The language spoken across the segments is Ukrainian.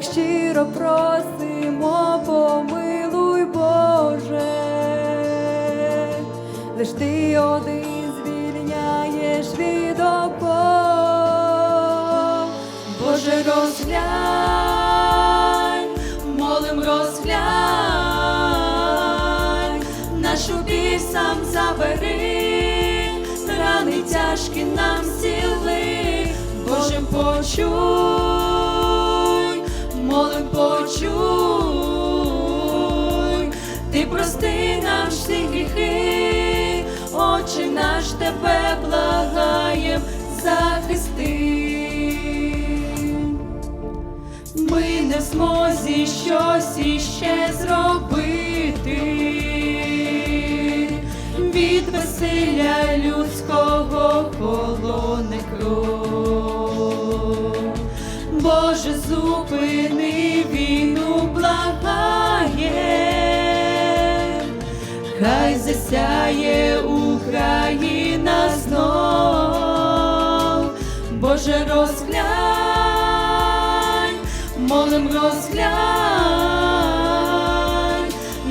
Так щиро просимо, помилуй Боже, лиш ти один звільняєш від оков. Боже, розглянь, молим розглянь, нашу біль сам забери, рани тяжкі нам зціли, Боже, почуй, молим почуй, ти прости нам всі гріхи, Отче наш тебе благаєм, захисти. Ми не в змозі щось іще зробити. Хай засяє Україна знов, Боже, розглянь, молим розглянь,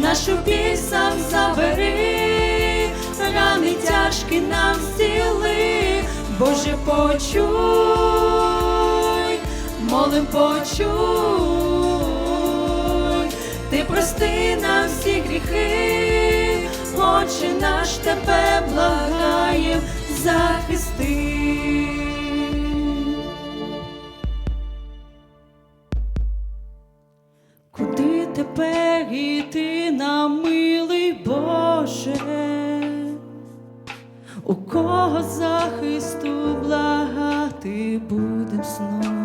нашу біль сам забери, рани тяжкі нам зціли, Боже, почуй, молим почуй, ти прости нам всі гріхи, Отче наш тебе благаєм, захисти. Куди тепер іти нам, милий Боже? У кого захисту благати будем знов?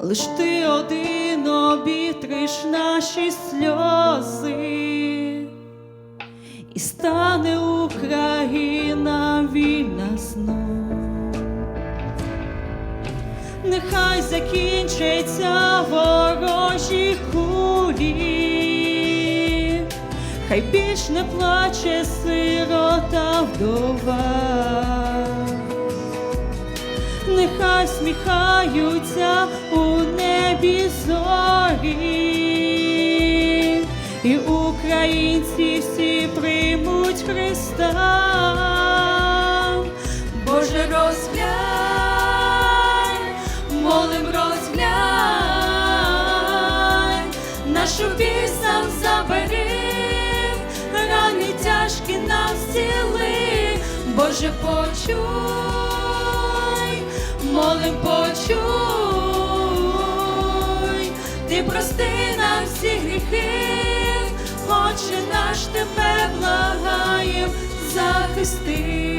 Лиш ти один обітриш наші сльози, і стане Україна вільна знов. Нехай закінчаться ворожі кулі, хай більш не плаче сирота вдова. Нехай сміхаються у небі зорі, і українці всі приймуть Христа. Боже, розглянь, молим розглянь, нашу біль сам забери, рани тяжкі нам зціли, Боже, почуй молим почуй, ти прости тебе благаєм, захисти.